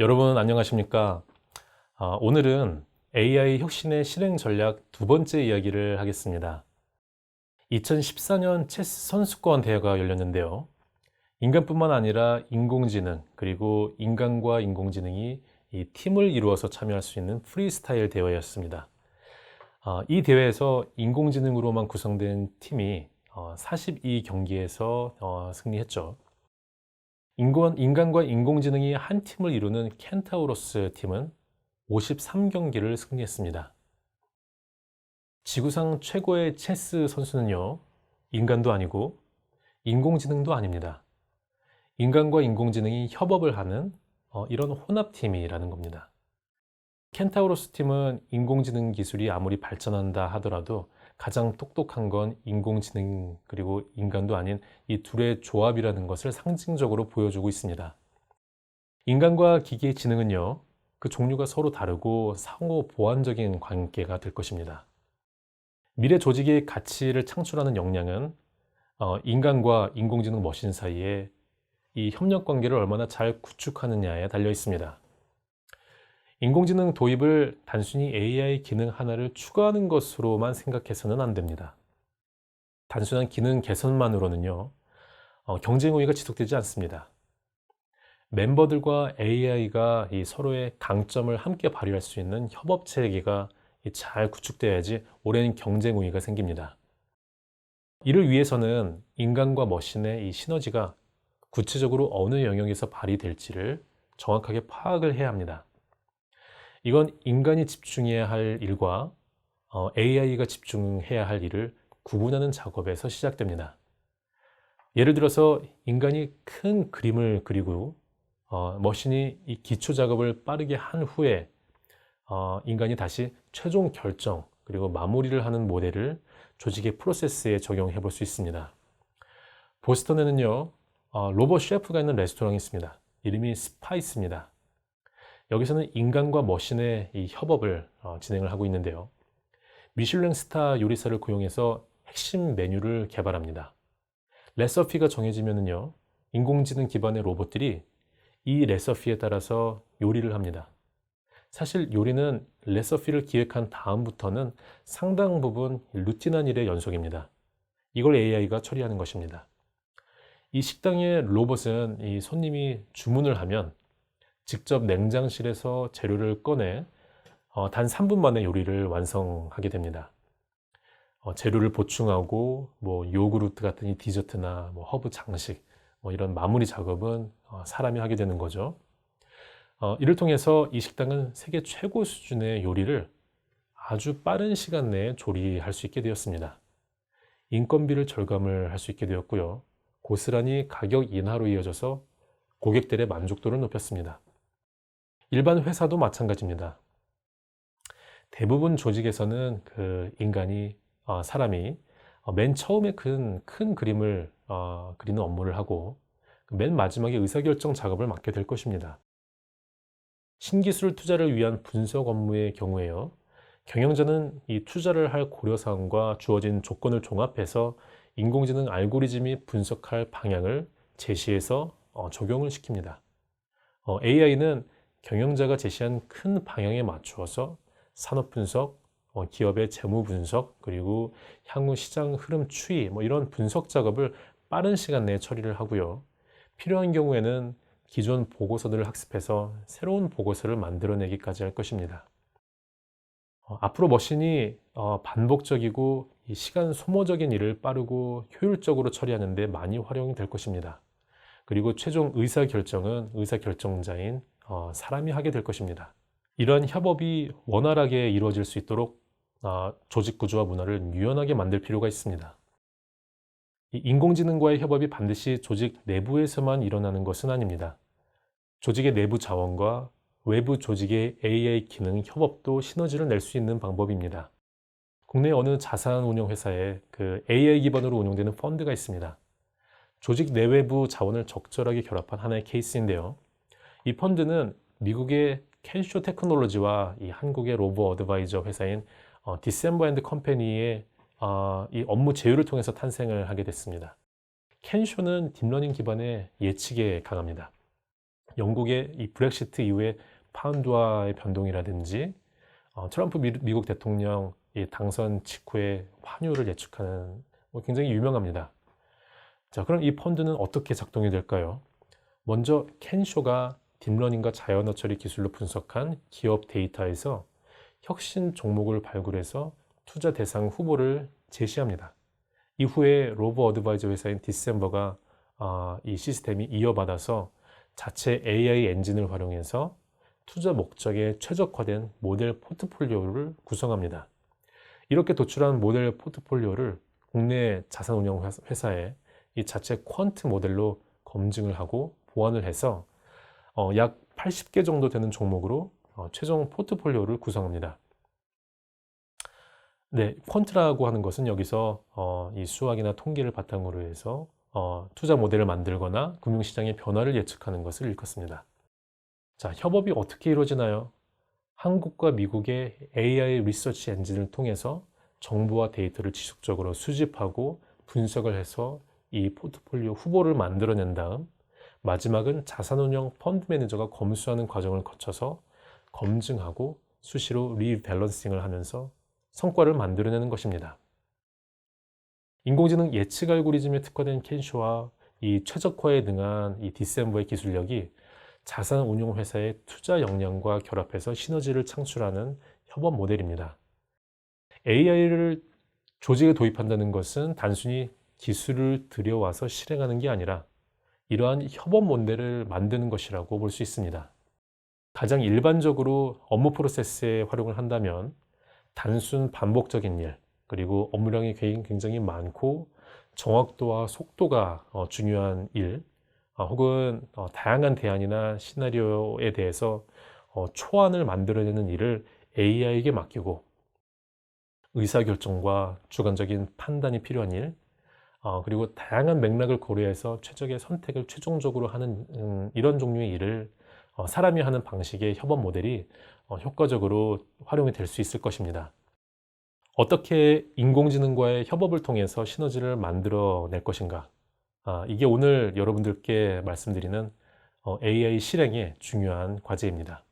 여러분 안녕하십니까? 아, 오늘은 AI 혁신의 실행 전략 두 번째 이야기를 하겠습니다. 2014년 체스 선수권 대회가 열렸는데요. 인간뿐만 아니라 인공지능 그리고 인간과 인공지능이 이 팀을 이루어서 참여할 수 있는 프리스타일 대회였습니다. 아, 이 대회에서 인공지능으로만 구성된 팀이 42경기에서 어, 승리했죠. 인간, 인간과 인공지능이 한 팀을 이루는 켄타우로스 팀은 53경기를 승리했습니다. 지구상 최고의 체스 선수는요, 인간도 아니고 인공지능도 아닙니다. 인간과 인공지능이 협업을 하는 어, 이런 혼합팀이라는 겁니다. 켄타우로스 팀은 인공지능 기술이 아무리 발전한다 하더라도 가장 똑똑한 건 인공지능 그리고 인간도 아닌 이 둘의 조합이라는 것을 상징적으로 보여주고 있습니다. 인간과 기계의 지능은요, 그 종류가 서로 다르고 상호 보완적인 관계가 될 것입니다. 미래 조직의 가치를 창출하는 역량은 어, 인간과 인공지능 머신 사이에 이 협력 관계를 얼마나 잘 구축하느냐에 달려 있습니다. 인공지능 도입을 단순히 AI 기능 하나를 추가하는 것으로만 생각해서는 안 됩니다. 단순한 기능 개선만으로는요, 어, 경쟁 우위가 지속되지 않습니다. 멤버들과 AI가 이 서로의 강점을 함께 발휘할 수 있는 협업 체계가 잘 구축되어야지 오랜 경쟁 우위가 생깁니다. 이를 위해서는 인간과 머신의 이 시너지가 구체적으로 어느 영역에서 발휘될지를 정확하게 파악을 해야 합니다. 이건 인간이 집중해야 할 일과 어, AI가 집중해야 할 일을 구분하는 작업에서 시작됩니다. 예를 들어서 인간이 큰 그림을 그리고 어, 머신이 이 기초 작업을 빠르게 한 후에 어, 인간이 다시 최종 결정 그리고 마무리를 하는 모델을 조직의 프로세스에 적용해 볼 수 있습니다. 보스턴에는요 어, 로봇 셰프가 있는 레스토랑이 있습니다. 이름이 스파이스입니다. 여기서는 인간과 머신의 이 협업을 어, 진행을 하고 있는데요. 미슐랭 스타 요리사를 고용해서 핵심 메뉴를 개발합니다. 레서피가 정해지면요 인공지능 기반의 로봇들이 이 레서피에 따라서 요리를 합니다. 사실 요리는 레서피를 기획한 다음부터는 상당 부분 루틴한 일의 연속입니다. 이걸 AI가 처리하는 것입니다. 이 식당의 로봇은 이 손님이 주문을 하면 직접 냉장실에서 재료를 꺼내 어, 단 3분 만에 요리를 완성하게 됩니다. 어, 재료를 보충하고 뭐 요구르트 같은 이 디저트나 뭐 허브 장식 뭐 이런 마무리 작업은 어, 사람이 하게 되는 거죠. 어, 이를 통해서 이 식당은 세계 최고 수준의 요리를 아주 빠른 시간 내에 조리할 수 있게 되었습니다. 인건비를 절감을 할 수 있게 되었고요. 고스란히 가격 인하로 이어져서 고객들의 만족도를 높였습니다. 일반 회사도 마찬가지입니다. 대부분 조직에서는 그 인간이, 어, 사람이 어, 맨 처음에 큰, 큰 그림을 어, 그리는 업무를 하고 맨 마지막에 의사결정 작업을 맡게 될 것입니다. 신기술 투자를 위한 분석 업무의 경우에요. 경영자는 이 투자를 할 고려사항과 주어진 조건을 종합해서 인공지능 알고리즘이 분석할 방향을 제시해서 어, 적용을 시킵니다. 어, AI는 경영자가 제시한 큰 방향에 맞추어서 산업 분석, 어, 기업의 재무 분석, 그리고 향후 시장 흐름 추이, 뭐 이런 분석 작업을 빠른 시간 내에 처리를 하고요. 필요한 경우에는 기존 보고서들을 학습해서 새로운 보고서를 만들어내기까지 할 것입니다. 어, 앞으로 머신이 어, 반복적이고 시간 소모적인 일을 빠르고 효율적으로 처리하는 데 많이 활용이 될 것입니다. 그리고 최종 의사 결정은 의사 결정자인 어, 사람이 하게 될 것입니다. 이러한 협업이 원활하게 이루어질 수 있도록 어, 조직 구조와 문화를 유연하게 만들 필요가 있습니다. 인공지능과의 협업이 반드시 조직 내부에서만 일어나는 것은 아닙니다. 조직의 내부 자원과 외부 조직의 AI 기능 협업도 시너지를 낼 수 있는 방법입니다. 국내 어느 자산 운용 회사에 그 AI 기반으로 운용되는 펀드가 있습니다. 조직 내외부 자원을 적절하게 결합한 하나의 케이스인데요. 이 펀드는 미국의 켄쇼 테크놀로지와 이 한국의 로보 어드바이저 회사인 어, 디셈버 앤드 컴퍼니의 어, 이 업무 제휴를 통해서 탄생을 하게 됐습니다. 켄쇼는 딥러닝 기반의 예측에 강합니다. 영국의 이 브렉시트 이후에 파운드와의 변동이라든지 어, 트럼프 미, 미국 대통령 이 당선 직후의 환율을 예측하는 뭐 굉장히 유명합니다. 자, 그럼 이 펀드는 어떻게 작동이 될까요? 먼저 켄쇼가 딥러닝과 자연어 처리 기술로 분석한 기업 데이터에서 혁신 종목을 발굴해서 투자 대상 후보를 제시합니다. 이후에 로보 어드바이저 회사인 디셈버가 아, 이 시스템이 이어받아서 자체 AI 엔진을 활용해서 투자 목적에 최적화된 모델 포트폴리오를 구성합니다. 이렇게 도출한 모델 포트폴리오를 국내 자산운용 회사에 이 자체 퀀트 모델로 검증을 하고 보완을 해서 어, 약 80개 정도 되는 종목으로 어, 최종 포트폴리오를 구성합니다. 네, 퀀트라고 하는 것은 여기서 어, 이 수학이나 통계를 바탕으로 해서 어, 투자 모델을 만들거나 금융시장의 변화를 예측하는 것을 일컫습니다. 자, 협업이 어떻게 이루어지나요? 한국과 미국의 AI 리서치 엔진을 통해서 정보와 데이터를 지속적으로 수집하고 분석을 해서 이 포트폴리오 후보를 만들어낸 다음 마지막은 자산운용 펀드 매니저가 검수하는 과정을 거쳐서 검증하고 수시로 리밸런싱을 하면서 성과를 만들어내는 것입니다. 인공지능 예측 알고리즘에 특화된 켄쇼와 이 최적화에 능한 이 디셈버의 기술력이 자산 운용 회사의 투자 역량과 결합해서 시너지를 창출하는 협업 모델입니다. AI를 조직에 도입한다는 것은 단순히 기술을 들여와서 실행하는 게 아니라 이러한 협업 모델을 만드는 것이라고 볼 수 있습니다. 가장 일반적으로 업무 프로세스에 활용을 한다면 단순 반복적인 일, 그리고 업무량이 굉장히 많고 정확도와 속도가 어, 중요한 일, 어, 혹은 어, 다양한 대안이나 시나리오에 대해서 초안을 만들어내는 일을 AI에게 맡기고 의사결정과 주관적인 판단이 필요한 일, 그리고 다양한 맥락을 고려해서 최적의 선택을 최종적으로 하는 음, 이런 종류의 일을 사람이 하는 방식의 협업 모델이 효과적으로 활용이 될 수 있을 것입니다. 어떻게 인공지능과의 협업을 통해서 시너지를 만들어 낼 것인가? 아, 이게 오늘 여러분들께 말씀드리는 AI 어, 실행의 중요한 과제입니다.